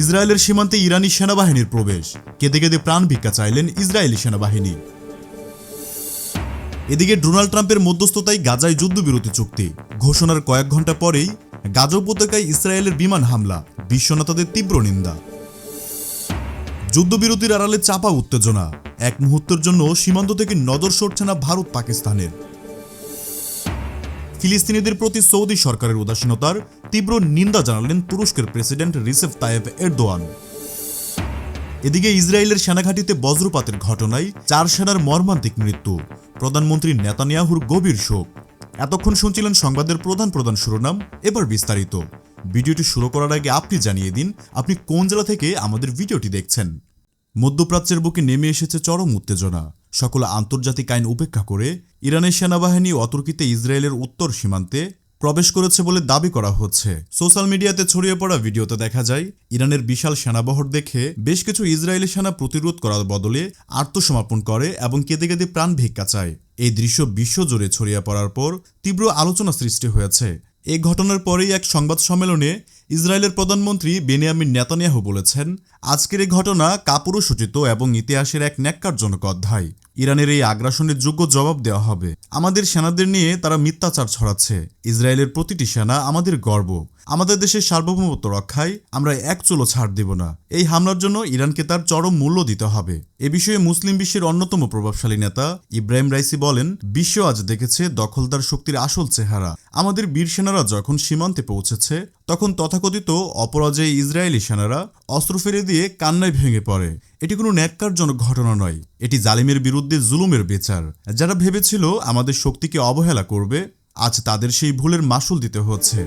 ইসরায়েলের সীমান্তে ইরানি সেনাবাহিনীর প্রবেশ। কেঁদে কেঁদে প্রাণ ভিক্ষা চাইলেন ইসরায়েলি সেনাবাহিনী। এদিকে ডোনাল্ড ট্রাম্পের মধ্যস্থতায় গাজায় যুদ্ধবিরতি চুক্তি। ঘোষণার কয়েক ঘণ্টা পরেই গাজা উপত্যকায় ইসরায়েলের বিমান হামলা। বিশ্বনেতাদের তীব্র নিন্দা। যুদ্ধবিরতির আড়ালে চাপা উত্তেজনা। এক মুহূর্তের জন্য সীমান্ত থেকে নজর সরছে না ভারত পাকিস্তানের ফিলিস্তিনিদের প্রতি সৌদি সরকারের উদাসীনতার তীব্র নিন্দা জানালেন তুরস্কের প্রেসিডেন্ট রিসেফ তায়েব এরদোয়ান। এদিকে ইসরায়েলের সেনাঘাটিতে বজ্রপাতের ঘটনায় চার সেনার মর্মান্তিক মৃত্যু। প্রধানমন্ত্রী নেতানিয়াহুর গভীর শোক। এতক্ষণ শুনছিলেন সংবাদের প্রধান প্রধান শিরোনাম, এবার বিস্তারিত। ভিডিওটি শুরু করার আগে আপনি জানিয়ে দিন, আপনি কোন জেলা থেকে আমাদের ভিডিওটি দেখছেন? মধ্যপ্রাচ্যের বুকে নেমে এসেছে চরম উত্তেজনা। সকল আন্তর্জাতিক আইন উপেক্ষা করে ইরানের সেনাবাহিনী অতর্কিতে ইসরায়েলের উত্তর সীমান্তে প্রবেশ করেছে বলে দাবি করা হচ্ছে। সোশ্যাল মিডিয়াতে ছড়িয়ে পড়া ভিডিওতে দেখা যায়, ইরানের বিশাল সেনাবহর দেখে বেশ কিছু ইসরায়েলি সেনা প্রতিরোধ করার বদলে আত্মসমর্পণ করে এবং কেঁদে কেঁদে প্রাণ ভিক্ষা চায়। এই দৃশ্য বিশ্বজুড়ে ছড়িয়ে পড়ার পর তীব্র আলোচনা সৃষ্টি হয়েছে। এ ঘটনার পরেই এক সংবাদ সম্মেলনে ইসরায়েলের প্রধানমন্ত্রী বেনিয়ামিন নেতানিয়াহু বলেছেন, আজকের এই ঘটনা কাপুরুষোচিত এবং ইতিহাসের এক ন্যাক্কারজনক অধ্যায়। ইরানের এই আগ্রাসনের যোগ্য জবাব দেওয়া হবে। আমাদের সেনাদের নিয়ে তারা মিথ্যাচার ছড়াচ্ছে। ইসরায়েলের প্রতিটি সেনা আমাদের গর্ব। আমাদের দেশের সার্বভৌমত্ব রক্ষায় আমরা এক চুলো ছাড় দেব না। এই হামলার জন্য ইরানকে তার চরম মূল্য দিতে হবে। এ বিষয়ে মুসলিম বিশ্বের অন্যতম প্রভাবশালী নেতা ইব্রাহিম রাইসি বলেন, বিশ্ব আজ দেখেছে দখলদার শক্তির আসল চেহারা। আমাদের বীর সেনারা যখন সীমান্তে পৌঁছেছে তখন তথাকথিত অপরাজয়ী ইসরায়েলি সেনারা অস্ত্র ফেলে দিয়ে কান্নায় ভেঙে পড়ে। এটি কোনো ন্যাক্কারজনক ঘটনা নয়। এটি জালিমের বিরুদ্ধে জুলুমের বিচার। যারা ভেবেছিল আমাদের শক্তিকে অবহেলা করবে, আজ তাদের সেই ভুলের মাসুল দিতে হচ্ছে।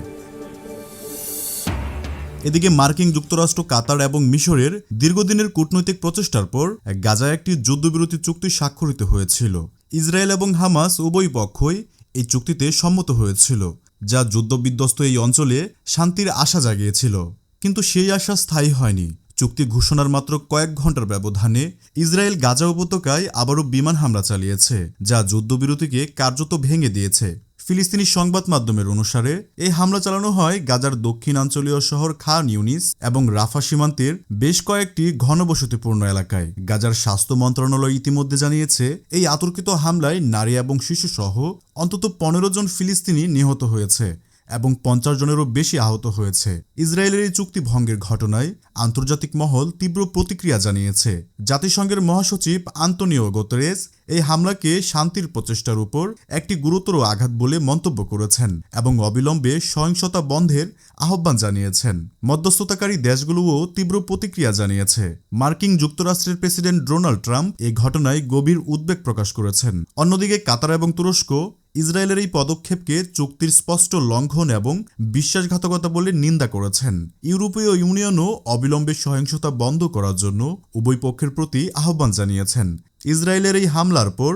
এদিকে মার্কিন যুক্তরাষ্ট্র, কাতার এবং মিশরের দীর্ঘদিনের কূটনৈতিক প্রচেষ্টার পর গাজায় একটি যুদ্ধবিরতি চুক্তি স্বাক্ষরিত হয়েছিল। ইসরায়েল এবং হামাস উভয় পক্ষই এই চুক্তিতে সম্মত হয়েছিল। যা যুদ্ধবিধ্বস্ত এই অঞ্চলে শান্তির আশা জাগিয়েছিল। কিন্তু সেই আশা স্থায়ী হয়নি। চুক্তি ঘোষণার মাত্র কয়েক ঘণ্টার ব্যবধানে ইসরায়েল গাজা উপত্যকায় আবারও বিমান হামলা চালিয়েছে, যা যুদ্ধবিরতিকে কার্যত ভেঙে দিয়েছে। ফিলিস্তিনি সংবাদ মাধ্যমের অনুসারে, এই হামলা চালানো হয় গাজার দক্ষিণাঞ্চলীয় শহর খান ইউনিস এবং রাফা সীমান্তের বেশ কয়েকটি ঘনবসতিপূর্ণ এলাকায়। গাজার স্বাস্থ্য মন্ত্রণালয় ইতিমধ্যে জানিয়েছে, এই আতর্কিত হামলায় নারী এবং শিশুসহ অন্তত পনেরো জন ফিলিস্তিনি নিহত হয়েছে। এবং পঞ্চাশ জনেরও বেশি আহত হয়েছে। ইসরায়েলের এই চুক্তি ভঙ্গের ঘটনায় আন্তর্জাতিক মহল তীব্র প্রতিক্রিয়া জানিয়েছে। জাতিসংঘের মহাসচিব আন্তনিও গোতরেস এই হামলাকে শান্তির প্রচেষ্টার উপর একটি গুরুতর আঘাত বলে মন্তব্য করেছেন এবং অবিলম্বে সহিংসতা বন্ধের আহ্বান জানিয়েছেন। মধ্যস্থতাকারী দেশগুলোও তীব্র প্রতিক্রিয়া জানিয়েছে। মার্কিন যুক্তরাষ্ট্রের প্রেসিডেন্ট ডোনাল্ড ট্রাম্প এই ঘটনায় গভীর উদ্বেগ প্রকাশ করেছেন। অন্যদিকে কাতার এবং তুরস্ক ইসরায়েলের এই পদক্ষেপকে চুক্তির স্পষ্ট লঙ্ঘন এবং বিশ্বাসঘাতকতা বলে নিন্দা করেছেন। ইউরোপীয় ইউনিয়নও অবিলম্বে সহিংসতা বন্ধ করার জন্য উভয় পক্ষের প্রতি আহ্বান জানিয়েছেন। ইসরায়েলের এই হামলার পর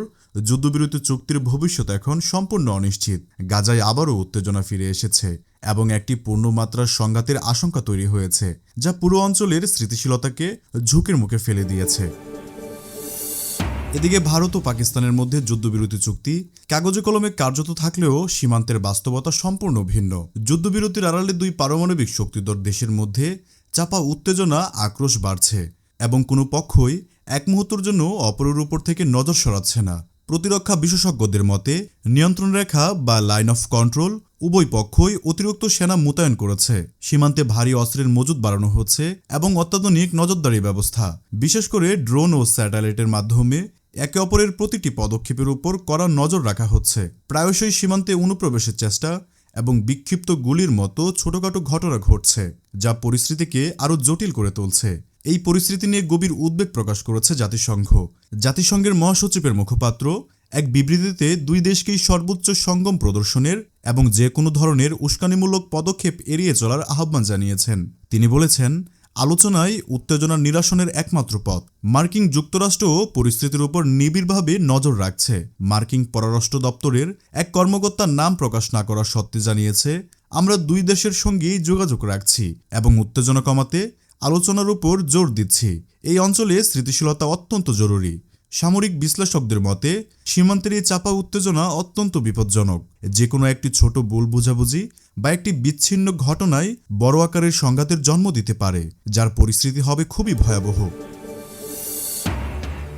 যুদ্ধবিরতি চুক্তির ভবিষ্যৎ এখন সম্পূর্ণ অনিশ্চিত। গাজায় আবারও উত্তেজনা ফিরে এসেছে এবং একটি পূর্ণমাত্রার সংঘাতের আশঙ্কা তৈরি হয়েছে, যা পুরো অঞ্চলের স্থিতিশীলতাকে ঝুঁকির মুখে ফেলে দিয়েছে। এদিকে ভারত ও পাকিস্তানের মধ্যে যুদ্ধবিরতি চুক্তি, কাগজে কলমে কার্যত থাকলেও সীমান্তের বাস্তবতা সম্পূর্ণ ভিন্ন। যুদ্ধবিরতির আড়ালে দুই পারমাণবিক শক্তিধর দেশের মধ্যে চাপা উত্তেজনা, আক্রোশ বাড়ছে এবং কোনো পক্ষই এক মুহূর্তের জন্য অপরের উপর থেকে নজর সরাচ্ছে না। প্রতিরক্ষা বিশেষজ্ঞদের মতে, নিয়ন্ত্রণ রেখা বা লাইন অফ কন্ট্রোল উভয় পক্ষই অতিরিক্ত সেনা মোতায়েন করেছে। সীমান্তে ভারী অস্ত্রের মজুদ বাড়ানো হচ্ছে এবং অত্যাধুনিক নজরদারি ব্যবস্থা, বিশেষ করে ড্রোন ও স্যাটেলাইটের মাধ্যমে একে অপরের প্রতিটি পদক্ষেপের উপর কড়া নজর রাখা হচ্ছে। প্রায়শই সীমান্তে অনুপ্রবেশের চেষ্টা এবং বিক্ষিপ্ত গুলির মতো ছোটখাটো ঘটনা ঘটছে, যা পরিস্থিতিকে আরও জটিল করে তুলছে। এই পরিস্থিতি নিয়ে গভীর উদ্বেগ প্রকাশ করেছে জাতিসংঘ। জাতিসংঘের মহাসচিবের মুখপাত্র এক বিবৃতিতে দুই দেশকেই সর্বোচ্চ সঙ্গম প্রদর্শনের এবং যে কোনো ধরনের উস্কানিমূলক পদক্ষেপ এড়িয়ে চলার আহ্বান জানিয়েছেন। তিনি বলেছেন আলোচনায় উত্তেজনা নিরাসনের একমাত্র পথ। মার্কিন যুক্তরাষ্ট্রও পরিস্থিতির উপর নিবিড়ভাবে নজর রাখছে। মার্কিন পররাষ্ট্র দপ্তরের এক কর্মকর্তার নাম প্রকাশ না করার সত্ত্বে জানিয়েছে, আমরা দুই দেশের সঙ্গেই যোগাযোগ রাখছি এবং উত্তেজনা কমাতে আলোচনার উপর জোর দিচ্ছি। এই অঞ্চলে স্মৃতিশীলতা অত্যন্ত জরুরি। সামরিক বিশ্লেষকদের মতে, সীমান্তের এই চাপা উত্তেজনা অত্যন্ত বিপজ্জনক। যে কোনো একটি ছোট ভুল বোঝাবুঝি বা একটি বিচ্ছিন্ন ঘটনায় বড় আকারের সংঘাতের জন্ম দিতে পারে, যার পরিস্থিতি হবে খুবই ভয়াবহ।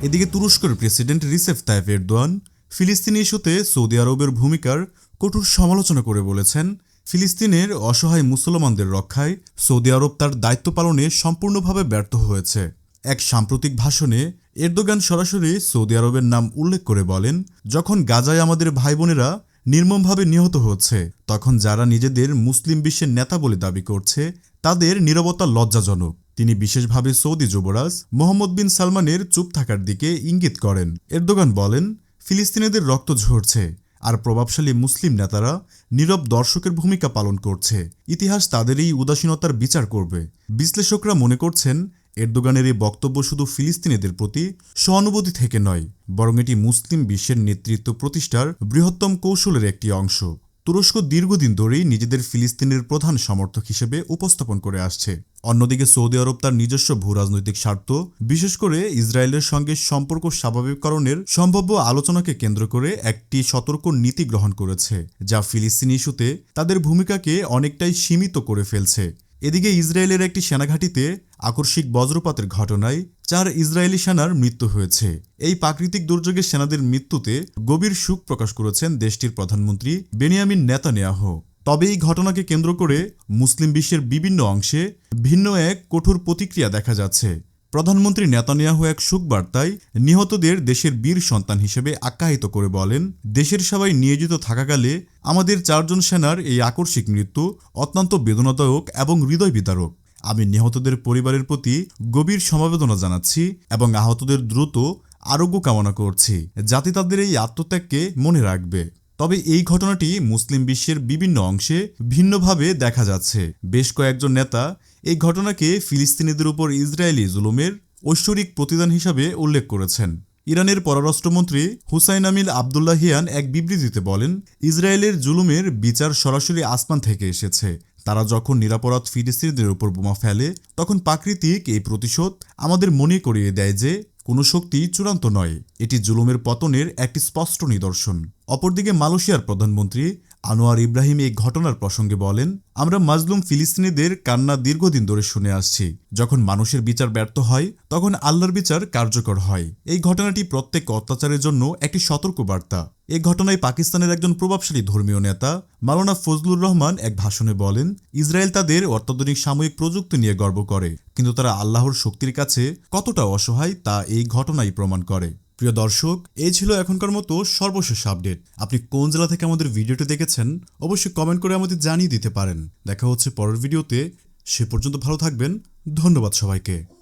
এদিকে তুরস্কের প্রেসিডেন্ট রিসেফ তাইফ এরদোয়ান ফিলিস্তিনি ইস্যুতে সৌদি আরবের ভূমিকার কঠোর সমালোচনা করে বলেছেন, ফিলিস্তিনের অসহায় মুসলমানদের রক্ষায় সৌদি আরব তার দায়িত্ব পালনে সম্পূর্ণভাবে ব্যর্থ হয়েছে। এক সাম্প্রতিক ভাষণে এরদোগান সরাসরি সৌদি আরবের নাম উল্লেখ করে বলেন, যখন গাজায় আমাদের ভাই বোনেরা নির্মমভাবে নিহত হচ্ছে, তখন যারা নিজেদের মুসলিম বিশ্বের নেতা বলে দাবি করছে, তাদের নিরবতা লজ্জাজনক। তিনি বিশেষভাবে সৌদি যুবরাজ মোহাম্মদ বিন সালমানের চুপ থাকার দিকে ইঙ্গিত করেন। এরদোগান বলেন, ফিলিস্তিনিদের রক্ত ঝরছে, আর প্রভাবশালী মুসলিম নেতারা নীরব দর্শকের ভূমিকা পালন করছে। ইতিহাস তাদের এই উদাসীনতার বিচার করবে। বিশ্লেষকরা মনে করছেন এরদোগানের এই বক্তব্য শুধু ফিলিস্তিনিদের প্রতি সহানুভূতি থেকে নয়, বরং এটি মুসলিম বিশ্বের নেতৃত্ব প্রতিষ্ঠার বৃহত্তম কৌশলের একটি অংশ। তুরস্ক দীর্ঘদিন ধরেই নিজেদের ফিলিস্তিনের প্রধান সমর্থক হিসেবে উপস্থাপন করে আসছে। অন্যদিকে সৌদি আরব তার নিজস্ব ভূরাজনৈতিক স্বার্থ, বিশেষ করে ইসরায়েলের সঙ্গে সম্পর্ক স্বাভাবিককরণের সম্ভাব্য আলোচনাকে কেন্দ্র করে একটি সতর্ক নীতি গ্রহণ করেছে, যা ফিলিস্তিনি ইস্যুতে তাদের ভূমিকাকে অনেকটাই সীমিত করে ফেলছে। এদিকে ইসরায়েলের একটি সেনাঘাঁটিতে আকস্মিক বজ্রপাতের ঘটনায় চার ইসরায়েলি সেনার মৃত্যু হয়েছে। এই প্রাকৃতিক দুর্যোগে সেনাদের মৃত্যুতে গভীর সুখ প্রকাশ করেছেন দেশটির প্রধানমন্ত্রী বেনিয়ামিন নেতানিয়াহ। তবে এই ঘটনাকে কেন্দ্র করে মুসলিম বিশ্বের বিভিন্ন অংশে ভিন্ন এক কঠোর প্রতিক্রিয়া দেখা যাচ্ছে। প্রধানমন্ত্রী নেতানিয়াহু এক শোক বার্তায় নিহতদের দেশের বীর সন্তান হিসেবে আখ্যায়িত করে বলেন, দেশের সবাই নিয়োজিত থাকাকালে আমাদের চারজন সেনার এই আকস্মিক মৃত্যু অত্যন্ত বেদনাদায়ক এবং হৃদয় বিদারক আমি নিহতদের পরিবারের প্রতি গভীর সমবেদনা জানাচ্ছি এবং আহতদের দ্রুত আরোগ্য কামনা করছি। জাতি তাদের এই আত্মত্যাগকে মনে রাখবে। তবে এই ঘটনাটি মুসলিম বিশ্বের বিভিন্ন অংশে ভিন্নভাবে দেখা যাচ্ছে। বেশ কয়েকজন নেতা এই ঘটনাকে ফিলিস্তিনিদের উপর ইসরায়েলি জুলুমের ঐশ্বরিক প্রতিদান হিসাবে উল্লেখ করেছেন। ইরানের পররাষ্ট্রমন্ত্রী হুসাইন আমিল আবদুল্লাহিয়ান এক বিবৃতিতে বলেন, ইসরায়েলের জুলুমের বিচার সরাসরি আসমান থেকে এসেছে। তারা যখন নিরাপরাধ ফিলিস্তিনিদের উপর বোমা ফেলে, তখন প্রাকৃতিক এই প্রতিশোধ আমাদের মনে করিয়ে দেয় যে, কোনো শক্তি চূড়ান্ত নয়। এটি জুলুমের পতনের একটি স্পষ্ট নিদর্শন। অপরদিকে মালয়েশিয়ার প্রধানমন্ত্রী আনোয়ার ইব্রাহিম এই ঘটনার প্রসঙ্গে বলেন, আমরা মাজলুম ফিলিস্তিনিদের কান্না দীর্ঘদিন ধরে শুনে আসছি। যখন মানুষের বিচার ব্যর্থ হয়, তখন আল্লাহর বিচার কার্যকর হয়। এই ঘটনাটি প্রত্যেক অত্যাচারের জন্য একটি সতর্ক বার্তা এই ঘটনায় পাকিস্তানের একজন প্রভাবশালী ধর্মীয় নেতা মালানা ফজলুর রহমান এক ভাষণে বলেন, ইসরায়েল তাদের অত্যাধুনিক সাময়িক প্রযুক্তি নিয়ে গর্ব করে, কিন্তু তারা আল্লাহর শক্তির কাছে কতটা অসহায় তা এই ঘটনাই প্রমাণ করে। প্রিয় দর্শক, এই ছিল এখনকার মতো সর্বশেষ আপডেট। আপনি কোন জেলা থেকে আমাদের ভিডিওটি দেখেছেন, অবশ্যই কমেন্ট করে আমাদের জানিয়ে দিতে পারেন। দেখা হচ্ছে পরের ভিডিওতে। সে পর্যন্ত ভালো থাকবেন। ধন্যবাদ সবাইকে।